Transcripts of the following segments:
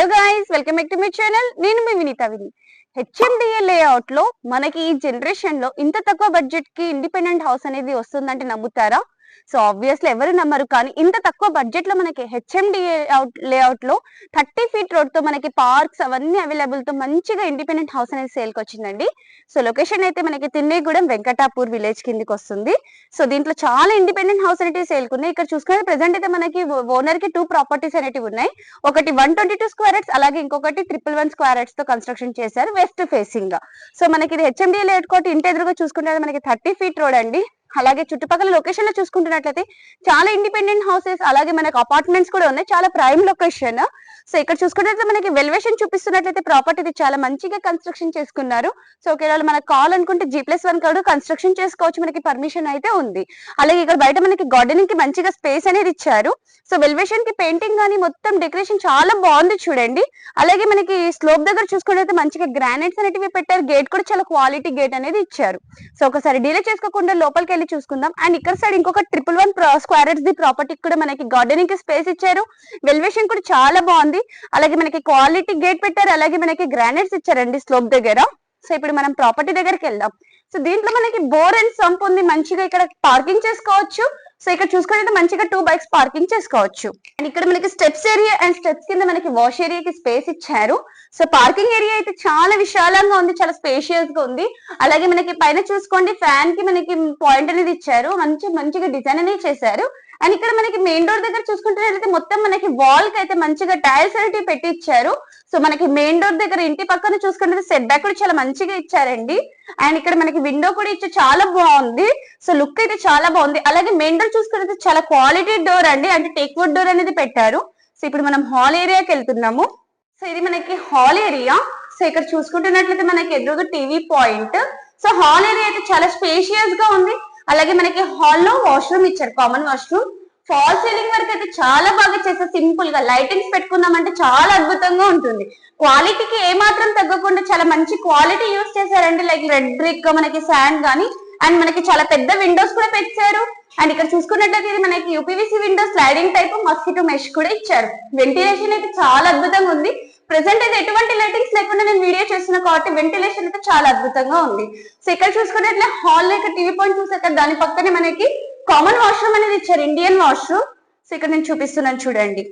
Hello guys welcome back to my channel నేను మీ వినీత విని. హెచ్ఎండిఏ లేఅవుట్లో మనకి ఈ జనరేషన్లో ఇంత తక్కువ బడ్జెట్కి ఇండిపెండెంట్ హౌస్ అనేది వస్తుందంటే నమ్ముతారా? సో ఆబ్వియస్లీ ఎవరు నమ్మరు. కానీ ఇంత తక్కువ బడ్జెట్లో మనకి హెచ్ఎండిఏ లేఅవుట్లో థర్టీ ఫీట్ రోడ్తో మనకి పార్క్స్ అవన్నీ అవైలబుల్తో మంచిగా ఇండిపెండెంట్ హౌస్ అనేది సేల్కి వచ్చిందండి. సో లొకేషన్ అయితే మనకి తిన్నేగూడెం వెంకటాపూర్ విలేజ్ కిందికి వస్తుంది. సో దీంట్లో చాలా ఇండిపెండెంట్ హౌస్ అనేటివి సేల్ ఉన్నాయి. ఇక్కడ చూసుకుంటే ప్రెసెంట్ అయితే మనకి ఓనర్కి టూ ప్రాపర్టీస్ అనేవి ఉన్నాయి. ఒకటి one twenty two square yards అలాగే ఇంకొకటి ట్రిపుల్ వన్ స్క్వేర్ యార్డ్స్తో కన్స్ట్రక్షన్ చేశారు వెస్ట్ ఫేసింగ్గా. సో మనకి ఇది హెచ్ఎండి లేట్ కోట్ ఇంటి ఎదురుగా చూసుకుంటే మనకి థర్టీ ఫీట్ రోడ్ అండి. అలాగే చుట్టుపక్కల లొకేషన్లో చూసుకుంటున్నట్లయితే చాలా ఇండిపెండెంట్ హౌసెస్ అలాగే మనకు అపార్ట్మెంట్స్ కూడా ఉన్నాయి. చాలా ప్రైమ్ లొకేషన్ సో ఇక్కడ చూసుకున్నట్లయితే మనకి వెల్వేషన్ చూపిస్తున్నట్లయితే ప్రాపర్టీ చాలా మంచిగా కన్స్ట్రక్షన్ చేసుకున్నారు. సో ఒకవేళ మనకు కావాలనుకుంటే జీ ప్లస్ వన్ కూడా కన్స్ట్రక్షన్ చేసుకోవచ్చు. మనకి పర్మిషన్ అయితే ఉంది. అలాగే ఇక్కడ బయట మనకి గార్డెనింగ్కి మంచిగా స్పేస్ అనేది ఇచ్చారు. సో వెల్వేషన్కి పెయింటింగ్ కానీ మొత్తం డెకరేషన్ చాలా బాగుంది చూడండి. అలాగే మనకి స్లోప్ దగ్గర చూసుకున్నట్లయితే మంచిగా గ్రానైట్స్ అనేటివి పెట్టారు. గేట్ కూడా చాలా క్వాలిటీ గేట్ అనేది ఇచ్చారు. సో ఒకసారి డీలే చేసుకోకుండా లోపలికి వెళ్ళి చూసుకుందాం. అండ్ ఇక్కడ సైడ్ ఇంకొక triple one square the property కూడా మనకి గార్డెనింగ్కి స్పేస్ ఇచ్చారు. వెల్వేషన్ కూడా చాలా బాగుంది. అలాగే మనకి క్వాలిటీ గేట్ పెట్టారు అలాగే మనకి గ్రానైట్స్ ఇచ్చారండి స్లోప్ దగ్గర. సో ఇప్పుడు మనం ప్రాపర్టీ దగ్గరికి వెళ్దాం. సో దీంట్లో మనకి బోర్ అండ్ సంప్ ఉంది. మంచిగా ఇక్కడ పార్కింగ్ చేసుకోవచ్చు. సో ఇక్కడ చూసుకుంటే మంచిగా టూ బైక్స్ పార్కింగ్ చేసుకోవచ్చు. అండ్ ఇక్కడ మనకి స్టెప్స్ ఏరియా అండ్ స్టెప్స్ కింద మనకి వాష్ ఏరియాకి స్పేస్ ఇచ్చారు. సో పార్కింగ్ ఏరియా అయితే చాలా విశాలంగా ఉంది. చాలా స్పేషియస్గా ఉంది. అలాగే మనకి పైన చూసుకోండి ఫ్యాన్కి మనకి పాయింట్ అనేది ఇచ్చారు. మంచి మంచిగా డిజైన్ అనేది చేశారు. అండ్ ఇక్కడ మనకి మెయిన్ డోర్ దగ్గర చూసుకుంటే మొత్తం మనకి వాల్కి అయితే మంచిగా టైల్స్ అనేవి పెట్టి ఇచ్చారు సో మనకి మెయిన్ డోర్ దగ్గర ఇంటి పక్కన చూసుకుంటే సెట్ బ్యాక్ కూడా చాలా మంచిగా ఇచ్చారండి. అండ్ ఇక్కడ మనకి విండో కూడా ఇచ్చి చాలా బాగుంది. సో లుక్ అయితే చాలా బాగుంది. అలాగే మెయిన్ డోర్ చూసుకుంటే చాలా క్వాలిటీ డోర్ అండి. అంటే టేక్ వుడ్ డోర్ అనేది పెట్టారు. సో ఇప్పుడు మనం హాల్ ఏరియాకి వెళ్తున్నాము. సో ఇది మనకి హాల్ ఏరియా సో ఇక్కడ చూసుకుంటున్నట్లయితే మనకి ఎదురుగా TV point so hall area అయితే చాలా స్పేషియస్గా ఉంది. అలాగే మనకి హాల్లో వాష్రూమ్ ఇచ్చారు కామన్ వాష్రూమ్ ఫాల్ సీలింగ్ వరకు అయితే చాలా బాగా చేస్తారు సింపుల్గా. లైటింగ్స్ పెట్టుకున్నామంటే చాలా అద్భుతంగా ఉంటుంది. క్వాలిటీకి ఏ మాత్రం తగ్గకుండా చాలా మంచి క్వాలిటీ యూస్ చేశారండి. లైక్ రెడ్ బ్రిక్ మనకి శాండ్ గానీ అండ్ మనకి చాలా పెద్ద విండోస్ కూడా పెట్టారు. అండ్ ఇక్కడ చూసుకున్నట్లయితే ఇది మనకి UPVC windows sliding type mosquito mesh కూడా ఇచ్చారు. వెంటిలేషన్ అయితే చాలా అద్భుతంగా ఉంది. ప్రెసెంట్ అయితే ఎటువంటి లైటింగ్స్ లేకుండా నేను వీడియో చేస్తున్నా కాబట్టి వెంటిలేషన్ అయితే చాలా అద్భుతంగా ఉంది. సో ఇక్కడ చూసుకున్నట్లే హాల్ ఇక్కడ టీవీ పాయింట్ చూసాక దాని పక్కనే మనకి కామన్ వాష్రూమ్ అనేది ఇచ్చారు ఇండియన్ వాష్రూమ్ సో ఇక్కడ నేను చూపిస్తున్నాను చూడండి.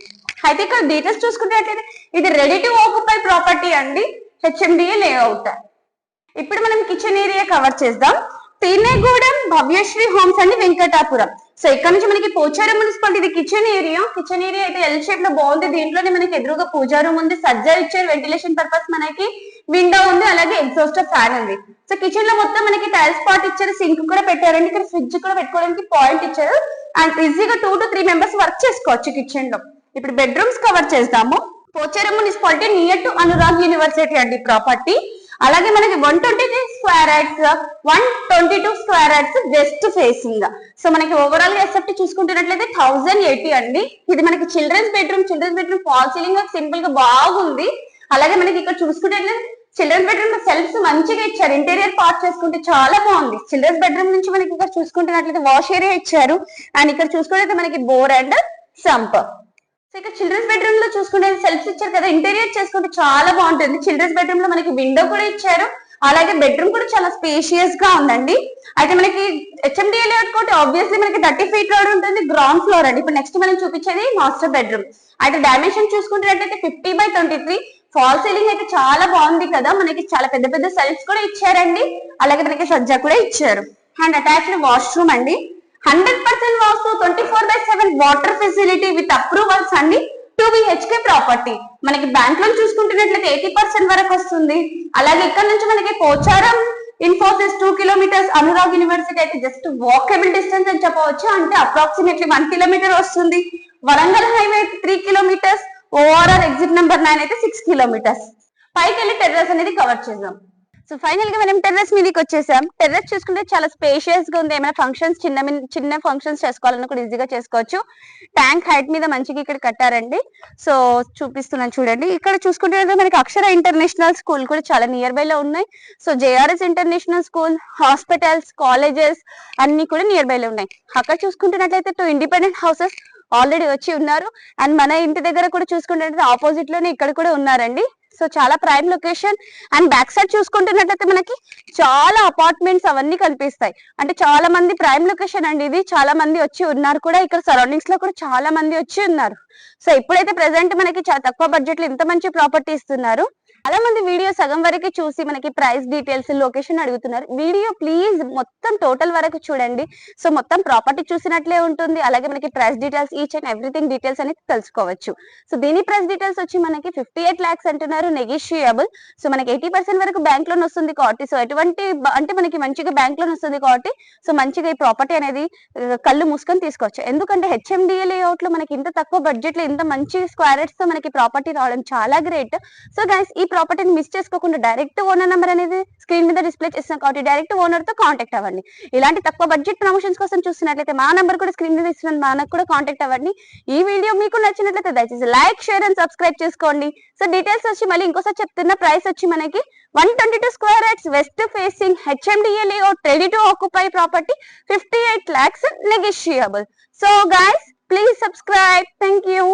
అయితే ఇక్కడ డీటెయిల్స్ చూసుకున్నట్లయితే ఇది రెడీ టు ఆక్యుపై ప్రాపర్టీ అండి హెచ్ఎండిఏ లేఅవుట్ ఇప్పుడు మనం కిచెన్ ఏరియా కవర్ చేద్దాం. తేనెగూడెం భవ్యశ్రీ హోమ్స్ అండి వెంకటాపురం. సో ఇక్కడ నుంచి మనకి పోచారం మున్సిపాలిటీ ఇది కిచెన్ ఏరియా కిచెన్ ఏరియా అయితే ఎల్ షేప్లో బాగుంది. దీంట్లోనే మనకి ఎదురుగా పూజా రూమ్ ఉంది. సజ్జా ఇచ్చారు. వెంటిలేషన్ పర్పస్ మనకి విండో ఉంది. అలాగే ఎగ్జాస్టర్ ఫ్యాన్ ఉంది. సో కిచెన్లో మొత్తం మనకి టైల్స్ పాట్ ఇచ్చారు. సింక్ కూడా పెట్టారండి. ఇక్కడ ఫ్రిడ్జ్ కూడా పెట్టుకోవడానికి పాయింట్ ఇచ్చారు. అండ్ ఈజీగా two to three members work చేసుకోవచ్చు కిచెన్లో. ఇప్పుడు బెడ్రూమ్స్ కవర్ చేద్దాము Pocharam municipality near to Anurag university అండి ప్రాపర్టీ అలాగే మనకి one twenty three square yards one twenty two square yards west facing so మనకి ఓవరాల్గా ఎస్ఎఫ్టీ చూసుకుంటున్నట్లయితే థౌసండ్ ఎయిటీ అండి. ఇది మనకి childrens bedroom childrens bedroom fall ceiling సింపుల్గా బాగుంది. అలాగే మనకి ఇక్కడ చూసుకుంటే చిల్డ్రన్స్ బెడ్రూమ్లో సెల్ఫ్స్ మంచిగా ఇచ్చారు. ఇంటీరియర్ పార్ట్ చేసుకుంటే చాలా బాగుంది. చిల్డ్రన్స్ బెడ్రూమ్ నుంచి మనకి ఇక్కడ చూసుకుంటున్నట్లయితే వాష్ ఏరియా ఇచ్చారు. అండ్ ఇక్కడ చూసుకుంటే మనకి బోర్ అండ్ సంప్ ఇక చిల్డ్రన్స్ బెడ్రూమ్లో చూసుకుంటే సెల్ఫ్స్ ఇచ్చారు కదా ఇంటీరియర్ చేసుకుంటే చాలా బాగుంటుంది. చిల్డ్రన్స్ బెడ్రూమ్లో మనకి విండో కూడా ఇచ్చారు. అలాగే బెడ్రూమ్ కూడా చాలా స్పేషియస్గా ఉందండి. అయితే మనకి హెచ్ఎండిఏ లేఅవుట్ కోటి ఆబ్వియస్లీ మనకి థర్టీ ఫీట్ రోడ్ ఉంటుంది గ్రౌండ్ ఫ్లోర్ అండి. ఇప్పుడు నెక్స్ట్ మనం చూపించేది మాస్టర్ బెడ్రూమ్ అయితే dimension చూసుకుంటున్నట్టయితే fifty by twenty three fall ceiling అయితే చాలా బాగుంది కదా మనకి చాలా పెద్ద పెద్ద సెల్ఫ్స్ కూడా ఇచ్చారండి. అలాగే మనకి సజ్జా కూడా ఇచ్చారు. అండ్ అటాచ్డ్ వాష్రూమ్ అండి. Hundred percent vastu twenty four by seven water facility with approvals అండి. Two BHK property. మనకి బ్యాంక్ లోన్ చూసుకుంటున్నట్లయితే ఎయిటీ పర్సెంట్ వరకు వస్తుంది. అలాగే ఇక్కడ నుంచి మనకి Pocharam Infosys two kilometres Anurag university అయితే జస్ట్ వాకబుల్ డిస్టెన్స్ అని చెప్పవచ్చు. అంటే అప్రాక్సిమేట్లీ వన్ కిలోమీటర్ వస్తుంది. Warangal highway three kilometres ORR exit number nine అయితే సిక్స్ కిలోమీటర్స్ పైకి వెళ్ళి టెర్రస్ అనేది కవర్ చేద్దాం. సో ఫైనల్గా మనం టెర్రస్ మీదకి వచ్చేసాం. టెర్రస్ చూసుకుంటే చాలా స్పేషియస్గా ఉంది. ఏమైనా ఫంక్షన్స్ చిన్న చిన్న ఫంక్షన్స్ చేసుకోవాలన్నా కూడా ఈజీగా చేసుకోవచ్చు. ట్యాంక్ హైట్ మీద మంచిగా ఇక్కడ కట్టారండి. సో చూపిస్తున్నాను చూడండి. ఇక్కడ చూసుకుంటే మనకి అక్షర ఇంటర్నేషనల్ స్కూల్ కూడా చాలా నియర్ బై లో ఉన్నాయి. So JRS international school hospitals colleges అన్ని కూడా నియర్ బై లో ఉన్నాయి. అక్కడ చూసుకుంటున్నట్లయితే టూ ఇండిపెండెంట్ హౌసెస్ ఆల్రెడీ వచ్చి ఉన్నారు. అండ్ మన ఇంటి దగ్గర కూడా చూసుకుంటే ఆపోజిట్లోనే ఇక్కడ కూడా ఉన్నారండి. సో చాలా prime location and back side చూసుకుంటున్నట్లయితే మనకి చాలా అపార్ట్మెంట్స్ అవన్నీ కనిపిస్తాయి. అంటే చాలా మంది ప్రైమ్ లొకేషన్ అండి ఇది. చాలా మంది వచ్చి ఉన్నారు కూడా. ఇక్కడ సరౌండింగ్స్లో కూడా చాలా మంది వచ్చి ఉన్నారు. సో ఇప్పుడైతే ప్రెసెంట్ మనకి చాలా తక్కువ బడ్జెట్లో ఇంత మంచి ప్రాపర్టీ ఇస్తున్నారు. చాలా మంది వీడియో సగం వరకు చూసి మనకి ప్రైస్ డీటెయిల్స్ లొకేషన్ అడుగుతున్నారు. వీడియో ప్లీజ్ మొత్తం టోటల్ వరకు చూడండి. సో మొత్తం ప్రాపర్టీ చూసినట్లే ఉంటుంది. అలాగే మనకి price details each and everything details అనేది తెలుసుకోవచ్చు. సో దీని ప్రైస్ డీటెయిల్స్ వచ్చి మనకి ఫిఫ్టీ ఎయిట్ లాక్స్ అంటున్నారు నెగిషియబుల్ సో మనకి ఎయిటీ పర్సెంట్ వరకు బ్యాంక్ లోన్ వస్తుంది కాబట్టి సో ఎటువంటి అంటే మనకి మంచిగా బ్యాంక్ లోన్ వస్తుంది కాబట్టి సో మంచిగా ఈ ప్రాపర్టీ అనేది కళ్ళు మూసుకొని తీసుకోవచ్చు. ఎందుకంటే హెచ్ఎండిఏ లేఅవుట్లో మనకి ఇంత తక్కువ బడ్జెట్లో ఇంత మంచి స్క్వేర్తో మనకి ప్రాపర్టీ రావడం చాలా గ్రేట్ సో గైస్ ఈ ప్రాపర్టీని మిస్ చేసుకోకుండా డైరెక్ట్ ఓనర్ నెంబర్ అనేది స్క్రీన్ మీద డిస్ప్లే చేస్తున్నాం కాబట్టి డైరెక్ట్ ఓనర్తో కాంటాక్ట్ అవ్వండి. ఇలాంటి తక్కువ బడ్జెట్ ప్రమోషన్స్ కోసం చూస్తున్నట్లయితే మా నెంబర్ కూడా స్క్రీన్ మీద ఇస్తున్నాను మనకు కూడా కాంటాక్ట్ అవ్వండి. ఈ వీడియో మీకు నచ్చినట్లయితే దయచేసి లైక్ షేర్ అండ్ సబ్స్క్రైబ్ చేసుకోండి. సో డీటెయిల్స్ వచ్చి మళ్ళీ ఇంకోసారి చెప్తున్న ప్రైస్ వచ్చి మనకి one twenty two square yards west facing HMDA layout ready to occupy property fifty eight lakhs negotiable. So guys please subscribe. Thank you